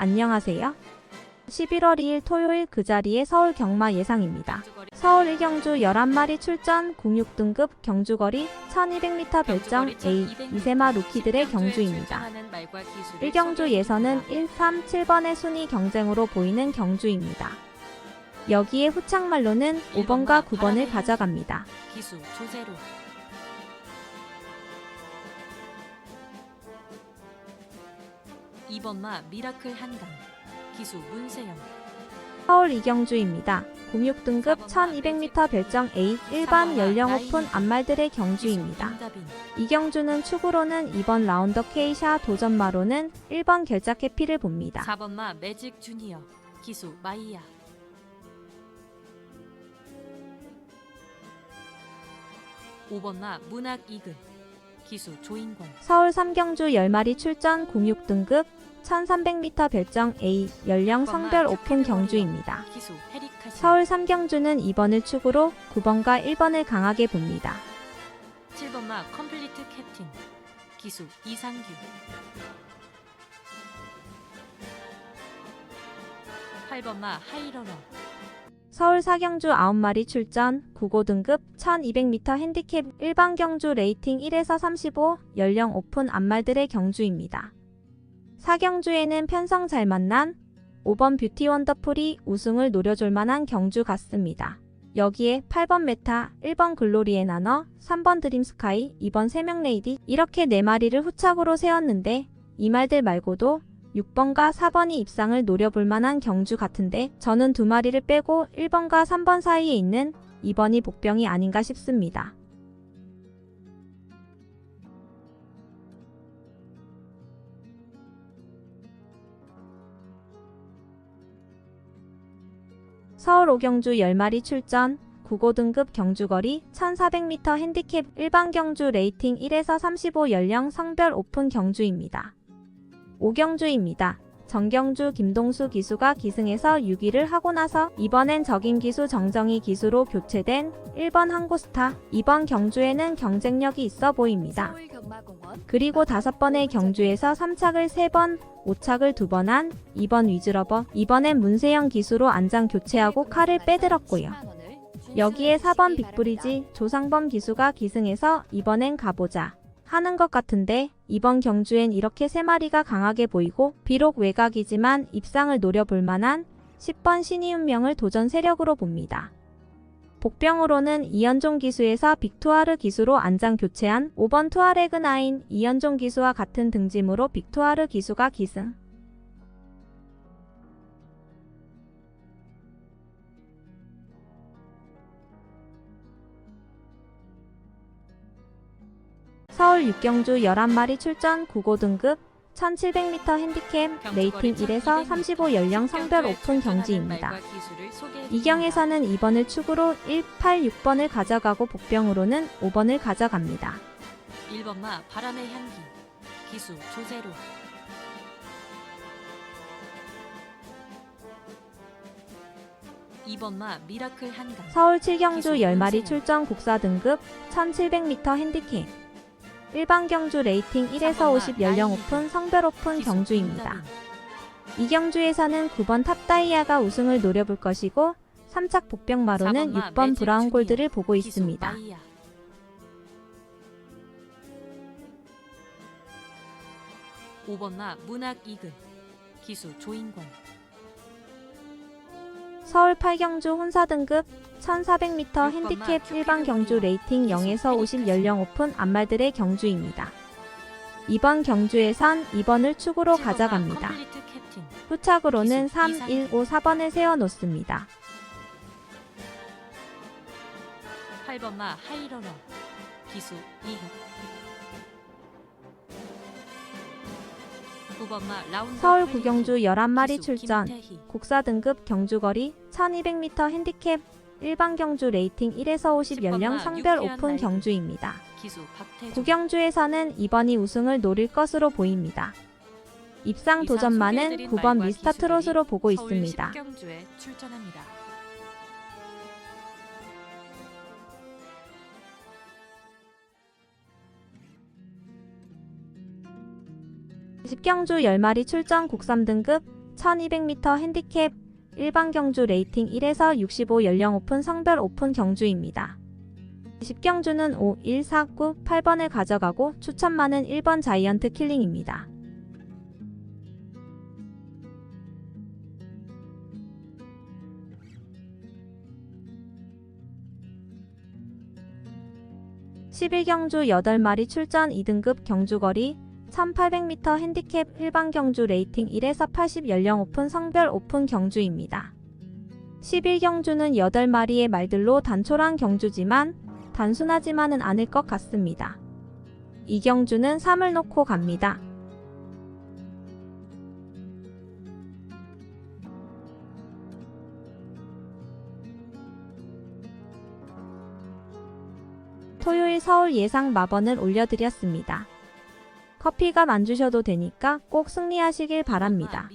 안녕하세요. 11월 2일 토요일 그 자리에 서울 경마 예상입니다. 서울 1경주 11마리 출전 06등급 경주거리 1200m 별정 A 이세마 루키들의 경주입니다. 1경주 예선은 1, 3, 7번의 순위 경쟁으로 보이는 경주입니다. 여기에 후창말로는 5번과 9번을 가져갑니다. 기수 2번마 미라클 한강. 기수 문세영. 서울 이경주입니다. 06등급 1200m 별정 A 일반 연령 오픈 앞말들의 경주입니다. 이경주는 축으로는 2번 라운더 K샤 도전마로는 1번 결작 해피를 봅니다. 4번마 매직 주니어. 기수 마이야. 오번마 문학 이근 기수 조인권. 서울 3경주 10마리 출전 06등급 1300m 별정 A 연령 성별 오픈 경주입니다. 서울 3경주는 2번을 축으로 9번과 1번을 강하게 봅니다. 7번마 컴플리트 캡틴 기수 이상규 8번마 하이러러 서울 4경주 9마리 출전 95등급 1200m 핸디캡 일반 경주 레이팅 1에서 35 연령 오픈 앞말들의 경주입니다. 4경주에는 편성 잘 만난 5번 뷰티 원더풀이 우승을 노려줄 만한 경주 같습니다. 여기에 8번 메타, 1번 글로리에 나눠 3번 드림스카이, 2번 세명레이디 이렇게 4마리를 후착으로 세웠는데 이 말들 말고도 6번과 4번이 입상을 노려볼 만한 경주 같은데 저는 두 마리를 빼고 1번과 3번 사이에 있는 2번이 복병이 아닌가 싶습니다. 서울 오경주 10마리 출전 95등급 경주거리 1400m 핸디캡 일반 경주 레이팅 1에서 35 연령 성별 오픈 경주입니다. 오경주입니다. 정경주 김동수 기수가 기승에서 6위를 하고 나서 이번엔 적임 기수 정정희 기수로 교체된 1번 항고스타, 2번 경주에는 경쟁력이 있어 보입니다. 그리고 다섯 번의 경주에서 3착을 3번, 5착을 2번 한 2번 위즈러버, 이번엔 문세영 기수로 안장 교체하고 칼을 빼들었고요. 여기에 4번 빅브리지 조상범 기수가 기승해서 이번엔 가보자 하는 것 같은데 이번 경주엔 이렇게 세 마리가 강하게 보이고 비록 외곽이지만 입상을 노려볼 만한 10번 신이 운명을 도전 세력으로 봅니다. 복병으로는 이현종 기수에서 빅투아르 기수로 안장 교체한 5번 투아레그 나인 이현종 기수와 같은 등짐으로 빅투아르 기수가 기승. 서울 육경주 11마리 출전 95등급 1700m 핸디캡 레이팅 1에서 35 연령 성별 오픈 경지입니다. 이경에서는 2번을 축으로 1, 8, 6번을 가져가고 복병으로는 5번을 가져갑니다. 1번마 바람의 향기 기수 한강. 서울 7경주 10마리 출전 국사 등급 1700m 핸디캡 일반 경주 레이팅 1에서 50 연령 오픈 성별 오픈 경주입니다. 이 경주에서는 9번 탑다이아가 우승을 노려볼 것이고 3착 복병마로는 4번마 6번 매직 브라운 골드를 보고 있습니다. 5번마 문학 이근 기수 조인권. 서울 8경주 혼사 등급 1400m 핸디캡 일반 경주 레이팅 0에서 50 연령 오픈 앞말들의 경주입니다. 이번 경주에선 2번을 축으로 7번마 가져갑니다. 후착으로는 기수 3, 이상희. 1, 5, 4번을 세워 놓습니다. 8번마 하이러러 기수 이혁 9번마 라운드 서울 퀄리티, 구경주 11마리 기수 출전. 국사 등급 경주거리 1200m 핸디캡 일반 경주 레이팅 1에서 50 연령 10번마 성별 오픈. 경주입니다. 구경주에서는 2번이 우승을 노릴 것으로 보입니다. 입상 도전만은 이상 9번 소개해드린 미스터 트롯으로 보고 있습니다. 10경주에 출전합니다. 10경주 10마리 출전 국삼 등급 1200m 핸디캡 일반 경주 레이팅 1에서 65 연령 오픈 성별 오픈 경주입니다. 10경주는 5, 1, 4, 9, 8번을 가져가고 추천만은 1번 자이언트 킬링입니다. (11경주) 8마리 출전 2등급 경주거리 1800m 핸디캡 일반 경주 레이팅 1에서 80 연령 오픈 성별 오픈 경주입니다. 11 경주는 8마리의 말들로 단촐한 경주지만 단순하지만은 않을 것 같습니다. 이 경주는 3을 놓고 갑니다. 토요일 서울 예상 마번을 올려드렸습니다. 커피값 안 주셔도 되니까 꼭 승리하시길 바랍니다.